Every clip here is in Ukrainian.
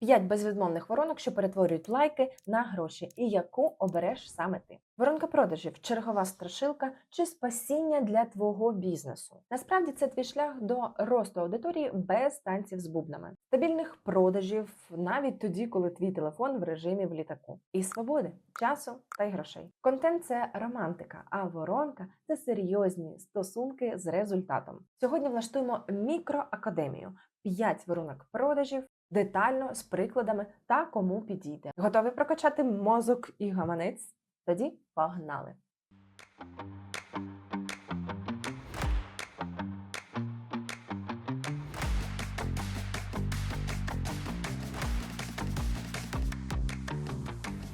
П'ять безвідмовних воронок, що перетворюють лайки на гроші, і яку обереш саме ти. Воронка продажів, чергова страшилка чи спасіння для твого бізнесу. Насправді це твій шлях до росту аудиторії без танців з бубнами, стабільних продажів навіть тоді, коли твій телефон в режимі в літаку, і свободи, часу та й грошей. Контент це романтика, а воронка це серйозні стосунки з результатом. Сьогодні влаштуємо мікроакадемію. 5 воронок продажів детально з прикладами та кому підійде. Готові прокачати мозок і гаманець? Тоді погнали!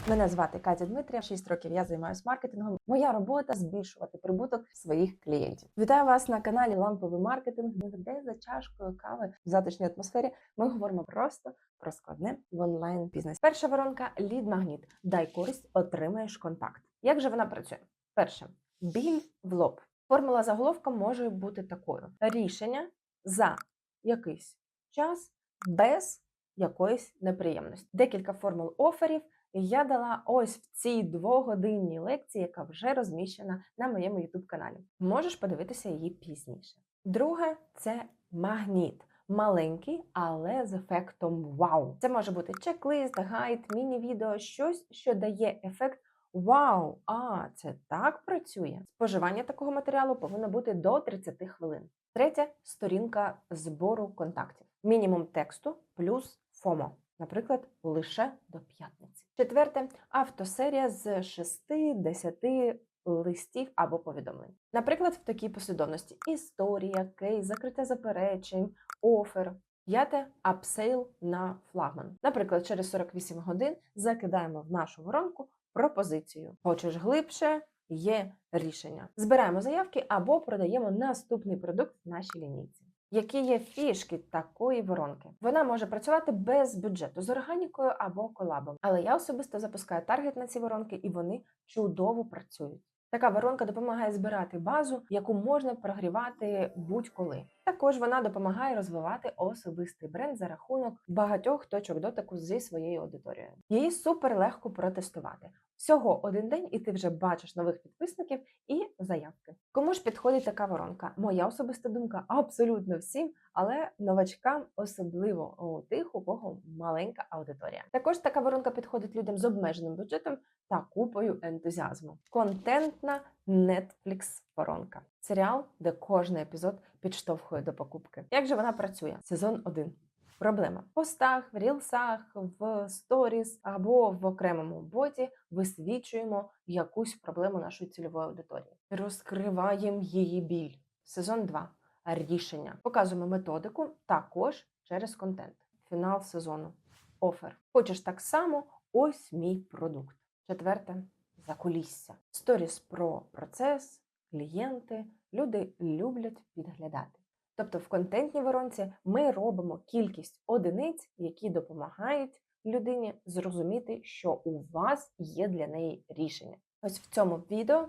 Мене звати Катя Дмитрія. 6 років я займаюся маркетингом. Моя робота збільшувати прибуток своїх клієнтів. Вітаю вас на каналі Ламповий маркетинг, де за чашкою кави в затишній атмосфері ми говоримо просто про складне в онлайн бізнесі. Перша воронка лід магніт. Дай користь, отримаєш контакт. Як же вона працює? Перше біль в лоб. Формула заголовка може бути такою: рішення за якийсь час без якоїсь неприємності. Декілька формул оферів я дала ось в цій двогодинній лекції, яка вже розміщена на моєму youtube каналі. Можеш подивитися її пізніше. Друге це магніт. Маленький, але з ефектом вау. Це може бути чек-лист, гайд, міні-відео, щось, що дає ефект Вау! А, це так працює. Споживання такого матеріалу повинно бути до 30 хвилин. Третя сторінка збору контактів. Мінімум тексту плюс ФОМО. Наприклад, лише до п'ятниці. Четверте автосерія з 6-10 листів або повідомлень. Наприклад, в такій послідовності: історія, кейс, закриття заперечень, офер. П'яте апсейл на флагман. Наприклад, через 48 годин закидаємо в нашу воронку пропозицію. Хочеш глибше? Є рішення. Збираємо заявки або продаємо наступний продукт в нашій лінійці. Які є фішки такої воронки? Вона може працювати без бюджету з органікою або колабом. Але я особисто запускаю таргет на ці воронки, і вони чудово працюють. Така воронка допомагає збирати базу, яку можна прогрівати будь-коли. Також вона допомагає розвивати особистий бренд за рахунок багатьох точок дотику зі своєю аудиторією. Її супер легко протестувати. Всього один день, і ти вже бачиш нових підписників і заявки. Кому ж підходить така воронка? Моя особиста думка абсолютно всім, але новачкам особливо у тих, у кого маленька аудиторія. Також така воронка підходить людям з обмеженим бюджетом та купою ентузіазму. Контентна Netflix воронка. Серіал, де кожний епізод підштовхує до покупки. Як же вона працює? Сезон 1. Проблема в постах, в рілсах, в сторіс або в окремому боті висвічуємо якусь проблему нашої цільової аудиторії. Розкриваємо її біль. Сезон 2. Рішення. Показуємо методику також через контент. Фінал сезону. Офер. Хочеш так само? Ось мій продукт. Четверте закулісся. Сторіс про процес, клієнти. Люди люблять підглядати. Тобто в контентній воронці ми робимо кількість одиниць, які допомагають людині зрозуміти, що у вас є для неї рішення. Ось в цьому відео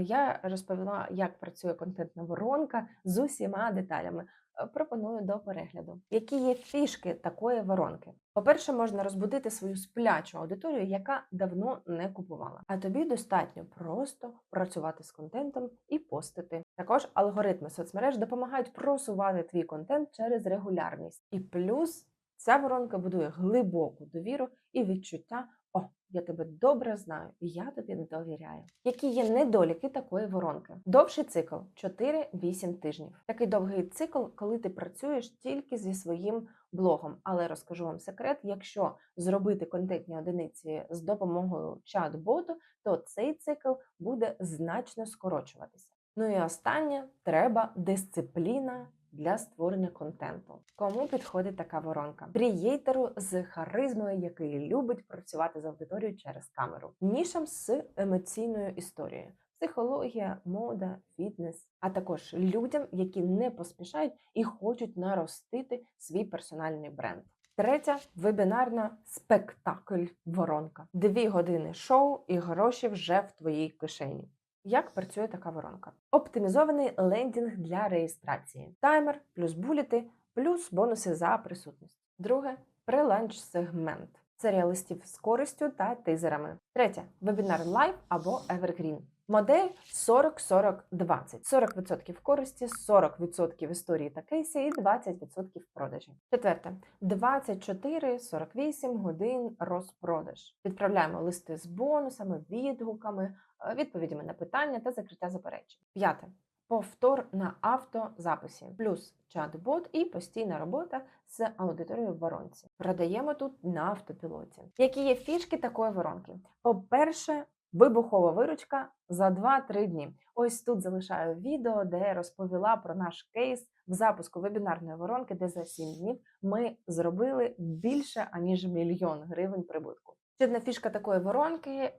я розповіла, як працює контентна воронка з усіма деталями. Е, Пропоную до перегляду. Які є фішки такої воронки? По-перше, можна розбудити свою сплячу аудиторію, яка давно не купувала. А тобі достатньо просто працювати з контентом і постити. Також алгоритми соцмереж допомагають просувати твій контент через регулярність. І плюс ця воронка будує глибоку довіру і відчуття. О, я тебе добре знаю, і я тобі довіряю. Які є недоліки такої воронки? Довший цикл 4-8 тижнів. Такий довгий цикл, коли ти працюєш тільки зі своїм блогом. Але розкажу вам секрет: якщо зробити контентні одиниці з допомогою чат-боту, то цей цикл буде значно скорочуватися. Ну і останнє треба дисципліна для створення контенту. Кому підходить така воронка? Крієйтеру з харизмою, який любить працювати з аудиторією через камеру, нішам з емоційною історією. Психологія, мода, фітнес, а також людям, які не поспішають і хочуть наростити свій персональний бренд. Третя вебінарна спектакль воронка. Дві години шоу і гроші вже в твоїй кишені. Як працює така воронка? Оптимізований лендінг для реєстрації, таймер, плюс буліти, плюс бонуси за присутність. Друге преланч сегмент. Серія листів з користю та тизерами. Третє вебінар лайв або Evergreen. Модель 40-40-20. 40% користі, 40% історії та кейсі і 20% продажі. Четверте 24-48 годин розпродаж. Відправляємо листи з бонусами, відгуками, е, відповідями на питання та закриття заперечень. П'яте повтор на автозаписі, плюс чат-бот і постійна робота з аудиторією в воронці. Продаємо тут на автопілоті. Які є фішки такої воронки? По-перше, вибухова виручка за 2-3 дні. Ось тут залишаю відео, де я розповіла про наш кейс в запуску вебінарної воронки, де за 7 днів ми зробили більше аніж мільйон гривень прибутку. Ще одна фішка такої воронки е,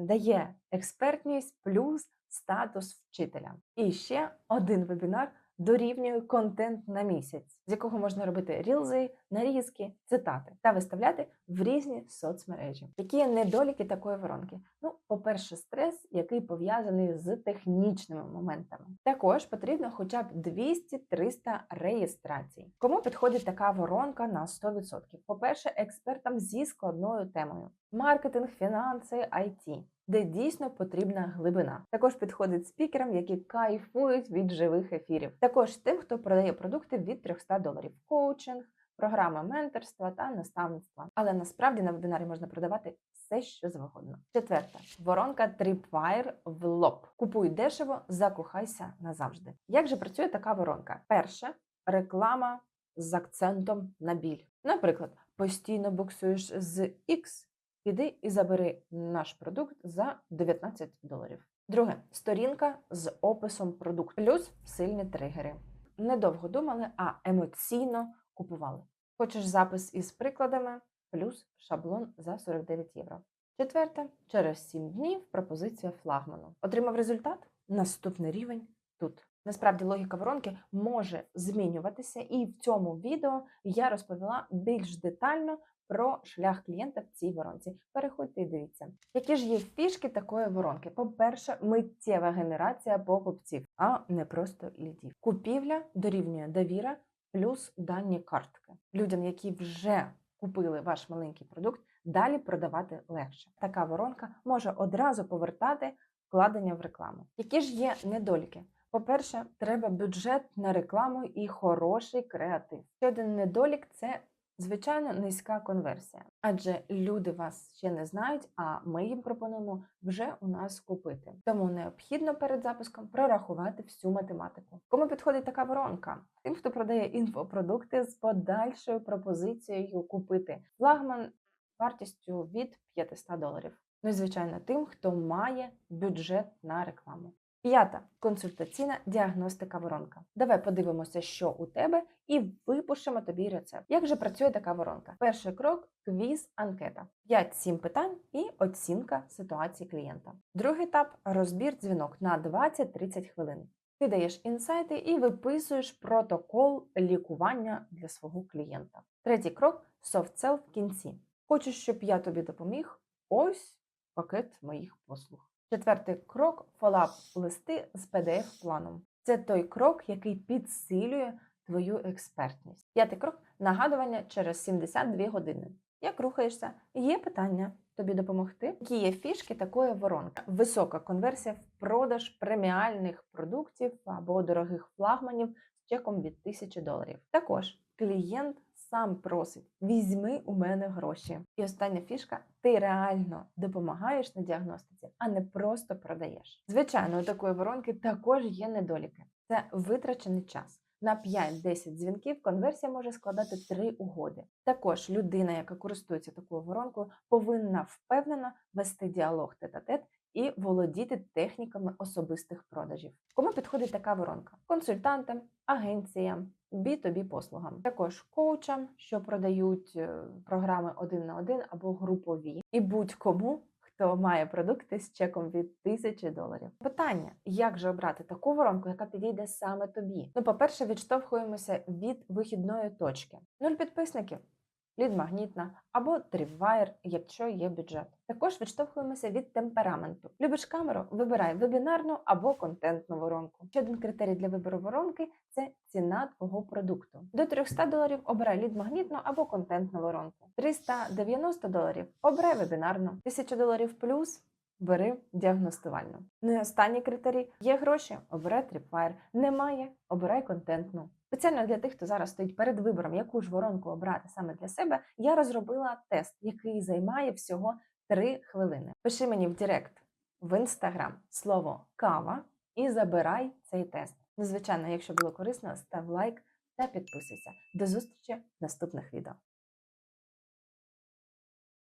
дає експертність плюс статус вчителя. І ще один вебінар дорівнює контент на місяць, з якого можна робити рілзи, нарізки, цитати та виставляти в різні соцмережі. Які є недоліки такої воронки? Ну, по-перше, стрес, який пов'язаний з технічними моментами. Також потрібно хоча б 200-300 реєстрацій. Кому підходить така воронка на 100%? По-перше, експертам зі складною темою: маркетинг, фінанси, IT. Де дійсно потрібна глибина. Також підходить спікерам, які кайфують від живих ефірів. Також тим, хто продає продукти від 300 доларів, коучинг, програма менторства та наставництва. Але насправді на вебінарі можна продавати все, що завгодно. Четверта воронка Tripwire в лоб. Купуй дешево, закохайся назавжди. Як же працює така воронка? Перше реклама з акцентом на біль. Наприклад, постійно буксуєш з X, піди і забери наш продукт за 19 доларів. Друге сторінка з описом продукту, плюс сильні тригери. Недовго думали, а емоційно купували. Хочеш запис із прикладами, плюс шаблон за 49 євро. Четверте, через 7 днів пропозиція флагману. Отримав результат? Наступний рівень тут. Насправді логіка воронки може змінюватися, і в цьому відео я розповіла більш детально про шлях клієнта в цій воронці. Переходьте і дивіться, які ж є фішки такої воронки. По-перше, миттєва генерація покупців, а не просто лідів. Купівля дорівнює довіра плюс дані картки. Людям, які вже купили ваш маленький продукт, далі продавати легше. Така воронка може одразу повертати вкладення в рекламу. Які ж є недоліки? По-перше, треба бюджет на рекламу і хороший креатив. Ще один недолік це звичайно низька конверсія, адже люди вас ще не знають, а ми їм пропонуємо вже у нас купити. Тому необхідно перед запуском прорахувати всю математику. Кому підходить така воронка? Тим, хто продає інфопродукти з подальшою пропозицією купити флагман вартістю від 500 доларів. Ну і звичайно, тим, хто має бюджет на рекламу. П'ята консультаційна діагностика воронка. Давай подивимося, що у тебе, і випишемо тобі рецепт. Як же працює така воронка? Перший крок квіз анкета. 5-7 питань і оцінка ситуації клієнта. Другий етап розбір дзвінок на 20-30 хвилин. Ти даєш інсайти і виписуєш протокол лікування для свого клієнта. Третій крок софт-сел в кінці. Хочеш, щоб я тобі допоміг? Ось пакет моїх послуг. Четвертий крок фолап листи з pdf планом Це той крок, який підсилює твою експертність. П'ятий крок нагадування через 72 години. Як рухаєшся? Є питання тобі допомогти? Які є фішки такої воронки? Висока конверсія в продаж преміальних продуктів або дорогих флагманів з чеком від 1000 доларів. Також клієнт сам просить: візьми у мене гроші. І остання фішка: ти реально допомагаєш на діагностиці, а не просто продаєш. Звичайно, у такої воронки також є недоліки. Це витрачений час. На 5-10 дзвінків конверсія може складати 3 угоди. Також людина, яка користується такою воронкою, повинна впевнено вести діалог тет-а-тет і володіти техніками особистих продажів. Кому підходить така воронка? Консультантам, агенціям, B2B послугам, також коучам, що продають е, програми один на один або групові, і будь-кому. Хто має продукти з чеком від 1000 доларів? Питання: як же обрати таку воронку, яка підійде саме тобі? Ну, по-перше, відштовхуємося від вихідної точки. Нуль підписників. Лід-магнітна або Tripwire, якщо є бюджет. Також відштовхуємося від темпераменту. Любиш камеру? Вибирай вебінарну або контентну воронку. Ще один критерій для вибору воронки це ціна твого продукту. До 300 доларів обирай лід-магнітну або контентну воронку. 390 доларів обирай вебінарну. 1000 доларів плюс бери діагностувальну. Ну і останній критерій: є гроші, обирай Tripwire. Немає, обирай контентну. Спеціально для тих, хто зараз стоїть перед вибором, яку ж воронку обрати саме для себе, я розробила тест, який займає всього 3 хвилини. Пиши мені в Директ в інстаграм слово кава і забирай цей тест. Незвичайно, якщо було корисно, став лайк та підписуйся. До зустрічі в наступних відео.